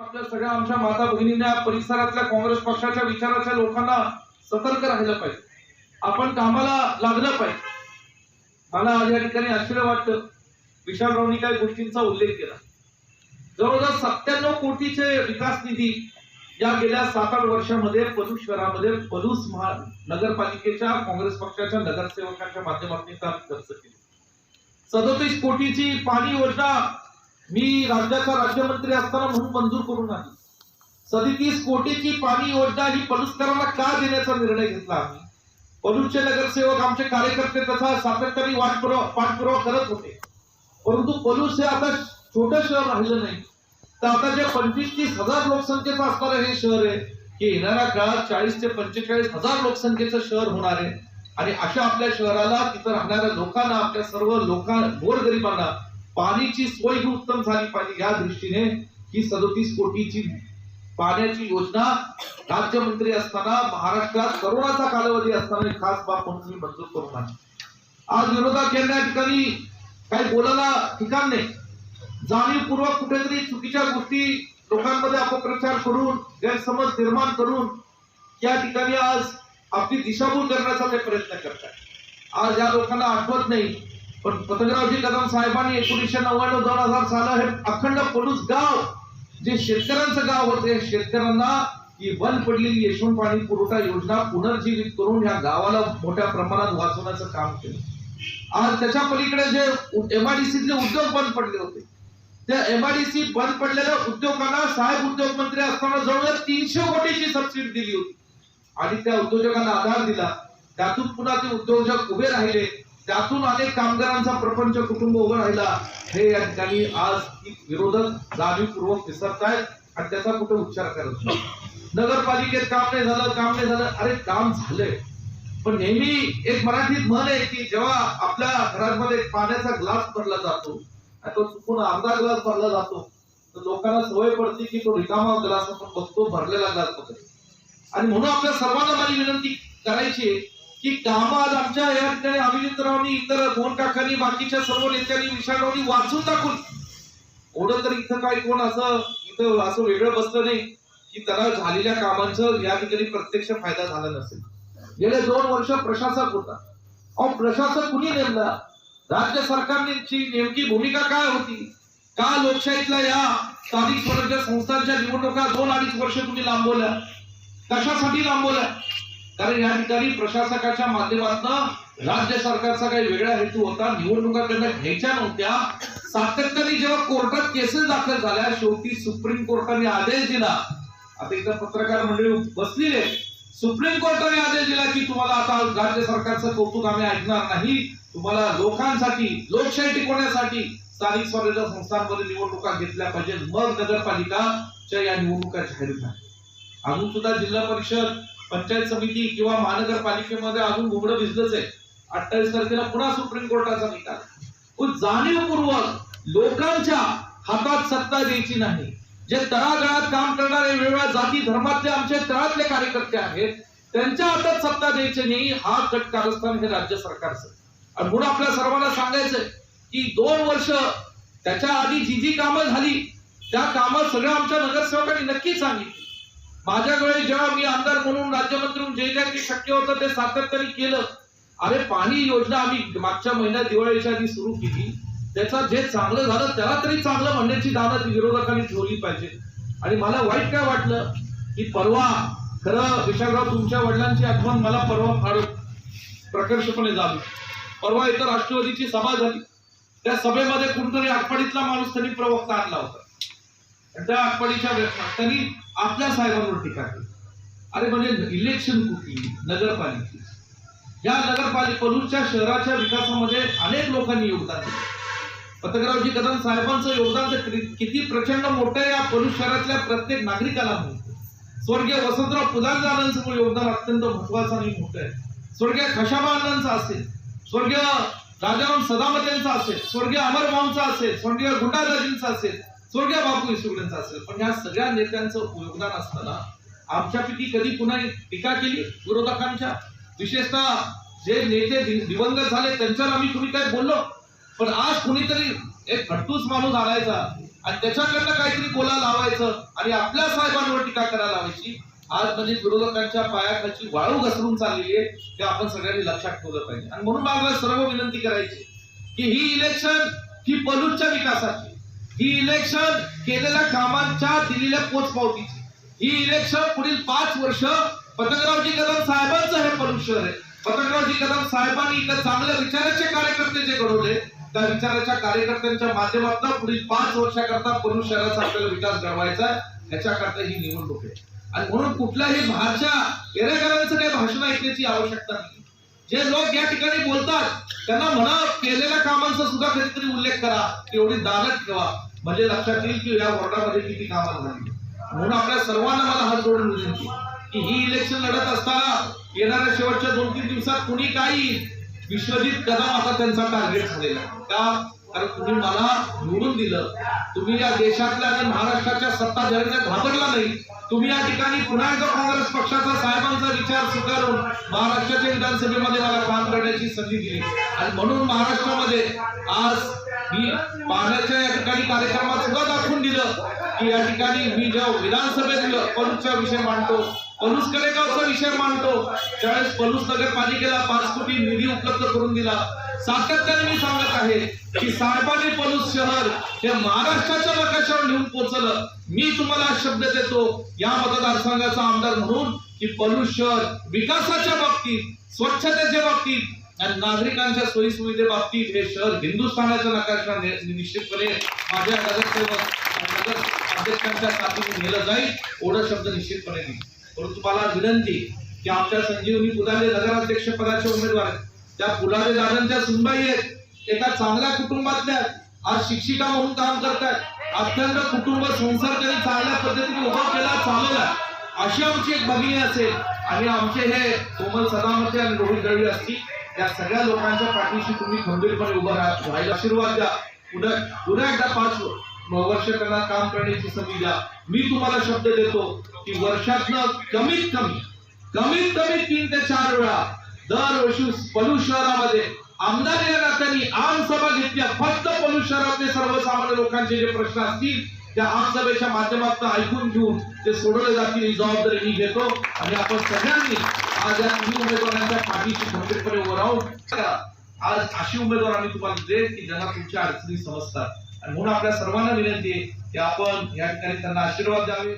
आपल्या सगळ्या आमच्या माता भगिनींना परिसरातल्या काँग्रेस पक्षाच्या विचाराच्या लोकांना सतर्क राहिलं पाहिजे. आपण कामाला लागलं पाहिजे. मला आज या ठिकाणी आश्चर्य वाटतं. विशालरावनी काही गोष्टींचा उल्लेख केला. जवळजवळ सत्त्याण्णव कोटीचे विकास निधी या गेल्या सात आठ वर्षामध्ये पलूस शहरामध्ये पलूस महा नगरपालिकेच्या काँग्रेस पक्षाच्या नगरसेवकांच्या माध्यमातून काम खर्च केले. सदोतीस कोटीची पाणी योजना मी राज्याचा राज्यमंत्री असताना म्हणून मंजूर करून आली सदतीस कोटीची पाणी योजना ही पलुसकरांना का देण्याचा निर्णय घेतला आम्ही? पलूसचे नगरसेवक आमचे कार्यकर्ते त्याचा सातत्याने वाटपुरवा पाठपुरावा करत होते. परंतु पलूस हे आता छोटं शहर राहिलं नाही. तर आता जे पंचवीस तीस हजार लोकसंख्येचं असणारं हे शहर आहे की येणाऱ्या काळात चाळीस ते पंचेचाळीस हजार लोकसंख्येचं शहर होणार आहे. आणि अशा आपल्या शहराला तिथं राहणाऱ्या लोकांना आपल्या सर्व लोकां गोरगरिबांना पाण्याची सोय ही उत्तम झाली पाहिजे या दृष्टीने ही सदोतीस कोटीची पाण्याची योजना राज्यमंत्री असताना महाराष्ट्रात करोनाचा कालावधी असताना खास बाब म्हणून मी मंजूर करून आज विरोधात यांना ठिकाणी काही बोलायला ठिकाण नाही. जाणीवपूर्वक कुठेतरी चुकीच्या गोष्टी लोकांमध्ये अपप्रचार करून गैरसमज निर्माण करून या ठिकाणी आज आपली दिशाभूल करण्याचा ते प्रयत्न करतात आज या लोकांना आठवत नाही पण पतंगरावजी कदम साहेबांनी एकोणीसशे नव्याण्णव दोन हजार साल हे अखंड पडूस गाव जे शेतकऱ्यांचं गाव होते शेतकऱ्यांना ही बंद पडलेली यशवंत पाणी पुरवठा योजना पुनर्जीवित करून या गावाला मोठ्या प्रमाणात वाचवण्याचं काम केलं. आज त्याच्या पलीकडे जे एमआयडीसीतले उद्योग बंद पडले होते. त्या एमआयडीसी बंद पडलेल्या उद्योगांना साहेब उद्योग मंत्री असताना जवळजवळ तीनशे कोटीची सबसिडी दिली होती. आणि त्या उद्योजकांना आधार दिला. त्यातून पुन्हा ते उद्योजक उभे राहिले. त्यातून अनेक कामगारांचा प्रपंच कुटुंब उभं राहिला. हे या ठिकाणी आज विरोधक जाणीवपूर्वक विसरत आहेत आणि त्याचा कुठे उच्चार करत नाही. नगरपालिकेत काम नाही झालं काम नाही झालं. अरे काम झालंय. पण नेहमी एक मराठीत म्हण आहे की जेव्हा आपल्या घरांमध्ये पाण्याचा ग्लास भरला जातो आणि तो चुकून अर्धा ग्लास भरला जातो तर लोकांना सवय पडते की तो रिकामा ग्लास आपण बघतो भरलेला ग्लास बघतो. आणि म्हणून आपल्या सर्वांना माझी विनंती करायची आहे की काम आज आमच्या या ठिकाणी अभिजितरावनी इतर मोहन काकांनी बाकीच्या सर्व नेत्यांनी विशालरावनी वाचून टाकून एवढं तर इथं काही कोण असं इथं असं वेगळं बसलं नाही की त्याला झालेल्या कामांचं या ठिकाणी प्रत्यक्ष फायदा झाला नसेल. गेले दोन वर्ष प्रशासक होता. अहो प्रशासक कुणी नेमला? राज्य सरकारची नेमकी भूमिका काय होती? का लोकशाहीतल्या या स्थानिक स्वराज्य संस्थांच्या निवडणुका दोन अडीच वर्ष तुम्ही लांबवल्या? कशासाठी लांबवल्या? कारण या ठिकाणी प्रशासकाच्या माध्यमातून राज्य सरकारचा काही वेगळा हेतू होता. निवडणुका त्यांना घ्यायच्या नव्हत्या. सातत्याने जेव्हा कोर्टात केसेस दाखल झाल्या शेवटी सुप्रीम कोर्टाने आदेश दिला. आता इथं पत्रकार मंडळी बसलेली आहे सुप्रीम कोर्टाने आदेश दिला की तुम्हाला आता राज्य सरकारचं कौतुक आम्ही ऐकणार नाही. तुम्हाला लोकांसाठी लोकशाही टिकवण्यासाठी स्थानिक स्वराज्य संस्थांमध्ये निवडणुका घेतल्या पाहिजे मग नगरपालिकाच्या या निवडणुका जाहीर झाल्या. अजून सुद्धा जिल्हा परिषद पंचायत समिती किंवा महानगरपालिकेमध्ये अजून घुमडं भिजलंच आहे. अठ्ठावीस तारखेला पुन्हा सुप्रीम कोर्टाचा निकाल. पण जाणीवपूर्वक लोकांच्या हातात सत्ता द्यायची नाही. जे तळागाळात काम करणारे वेगवेगळ्या जाती धर्मातले आमचे तळातले कार्यकर्ते आहेत त्यांच्या हातात सत्ता द्यायची नाही हा कट कारस्थान हे राज्य सरकारचं आणि म्हणून आपल्या सर्वांना सांगायचंय की दोन वर्ष त्याच्या आधी जी जी कामं झाली त्या कामं सगळ्या आमच्या नगरसेवकांनी नक्की सांगितली. माझ्याकडे जेव्हा मी आमदार म्हणून राज्यमंत्री म्हणून जे काही शक्य होतं ते सातत्याने केलं. अरे पाणी योजना आम्ही मागच्या महिन्यात दिवाळीच्या आधी सुरू केली. त्याचा जे चांगलं झालं त्याला तरी चांगलं म्हणण्याची दादा विरोधकांनी ठेवली पाहिजे. आणि मला वाईट काय वाटलं? की परवा खरं विशालराव तुमच्या वडिलांची आठवण मला परवा फार प्रकर्षपणे झाली. परवा इथं राष्ट्रवादीची सभा झाली. त्या सभेमध्ये कुठतरी आटपाडीतला माणूस त्यांनी प्रवक्ता आणला होता. आणि त्या आटपाडीच्या त्यांनी आपल्या साहेबांवर टीका केली. अरे म्हणजे इलेक्शन कुठली? नगरपालिकेची. या नगरपालिका पलूरच्या शहराच्या विकासामध्ये अनेक लोकांनी योगदान दिले. पत्रकारावजी कदम साहेबांचं योगदान तर किती- किती प्रचंड मोठं आहे या पलूर शहरातल्या प्रत्येक नागरिकाला मिळतं. स्वर्गीय वसंतराव पुदारदारांचं योगदान अत्यंत महत्वाचं आणि मोठं आहे. स्वर्गीय खशाबा असेल स्वर्गीय राजाराम सदामतेंचं असेल स्वर्गीय अमरभाऊंचं असेल स्वर्गीय गुंडादाजींचं असेल स्वर्गीय बापू इसुगडेंचं असेल. पण या सगळ्या नेत्यांचं योगदान असताना आमच्यापैकी कधी पुन्हा टीका केली? विरोधकांच्या? विशेषतः जे नेते दिवंगत झाले त्यांच्यावर आम्ही कुणी काय बोललो? पण आज कुणीतरी एक खट्टूस माणूस आणायचा आणि त्याच्याकडनं काहीतरी बोला लावायचं आणि आपल्या साहेबांवर टीका करायला लावायची आज म्हणजे विरोधकांच्या पायाखाची वाळू घसरून चाललेली आहे ते आपण सगळ्यांनी लक्षात ठेवलं पाहिजे. आणि म्हणून मला सर्व विनंती करायची की ही इलेक्शन ही पलूटच्या विकासाची ही इलेक्शन केलेल्या कामांच्या दिलेल्या पोचपावतीची. ही इलेक्शन पुढील पाच वर्ष पतंगरावजी कदम साहेबांचं हे पलूस आहे. पतंगरावजी कदम साहेबांनी इथं चांगल्या विचाराचे कार्यकर्ते जे घडवले त्या विचाराच्या कार्यकर्त्यांच्या माध्यमातून पुढील पाच वर्षाकरता पलूस शहराचा आपल्याला विकास घडवायचा याच्याकरता ही निवडणूक आहे. आणि म्हणून कुठल्याही भाषा येणेकरांचं काही भाषण ऐकण्याची आवश्यकता नाही. जे लोक या ठिकाणी बोलतात त्यांना म्हणा केलेल्या कामांचा सुद्धा कधीतरी उल्लेख करा एवढी दालत ठेवा. म्हणजे लक्षात येईल की या वॉर्डामध्ये किती कामं झाली. म्हणून आपल्या सर्वांना मला हात जोडून विनंती की ही इलेक्शन लढत असताना येणाऱ्या शेवटच्या दोन तीन दिवसात कुणी काही विश्वजित कदम आता त्यांचा टार्गेट झालेला का? कारण तुम्ही मला निवडून दिलं. तुम्ही या देशातल्या आणि महाराष्ट्राच्या सत्ताधाऱ्यांना घाबरला नाही. तुम्ही या ठिकाणी पुन्हा एकदा काँग्रेस पक्षाचा साहेबांचा विचार स्वीकारून महाराष्ट्राच्या विधानसभेमध्ये मला काम करण्याची संधी दिली. आणि म्हणून महाराष्ट्रामध्ये आज मी पाण्याच्या या ठिकाणी कार्यक्रमात सुद्धा दाखवून दिलं की या ठिकाणी मी जेव्हा विधानसभेत पलूसचा विषय मांडतो पलूस कडेगावचा विषय मांडतो त्यावेळेस पलूस नगरपालिकेला पाच कोटी निधी उपलब्ध करून दिला. सातत्याने मी सांगत आहे की साहेबांनी पलूस शहर हे महाराष्ट्राच्या नकाशावर नेऊन पोहोचलं मी तुम्हाला शब्द देतो या मतदारसंघाचा आमदार म्हणून की पलूस शहर विकासाच्या बाबतीत स्वच्छतेच्या बाबतीत आणि नागरिकांच्या सोयीसुविधे बाबतीत हे शहर हिंदुस्थानाच्या नकाशा निश्चितपणे माझ्या अध्यक्षांच्या साथीने नेलं जाईल एवढं शब्द निश्चितपणे देईल परंतु मला विनंती की आमच्या संजीवनी पुलाले नगराध्यक्ष पदाचे उमेदवार आहेत. त्या पुलाले दादांच्या सुनबाई आहेत. एका चांगल्या कुटुंबातल्या आज शिक्षिका म्हणून काम करतात अत्यंत कुटुंब संसार त्यांनी चांगल्या पद्धतीने उभा केला चालवला अशी आमची एक भगिनी असेल. आणि आमचे हे कोमल सदामते आणि रोहित दळवी असतील. या सगळ्या लोकांच्या पाठीशी तुम्ही खंबीरपणे उभं राहा. व्हायला आशीर्वाद द्या. पुन्हा पुन्हा एकदा पाच वर्ष त्यांना काम करण्याची संधी द्या. मी तुम्हाला शब्द देतो की वर्षातनं कमीत कमी कमीत कमी तीन ते चार वेळा दरवर्षी पलू शहरामध्ये आमदार या नात्याने आमसभा घेतल्या. फक्त पलू शहरातले सर्वसामान्य लोकांचे जे प्रश्न असतील त्या आमसभेच्या माध्यमातून ऐकून घेऊन ते सोडवले जातील. ही जबाबदारी मी घेतो. आणि आपण सगळ्यांनी आज या तिन्ही उमेदवारांच्या पाठीशी खंबीरपणे उभं राहून करा. आज अशी उमेदवार आम्ही तुम्हाला देत की ज्यांना तुमच्या अडचणी समजतात आणि म्हणून आपल्या सर्वांना विनंती आहे की आपण या ठिकाणी त्यांना आशीर्वाद द्यावे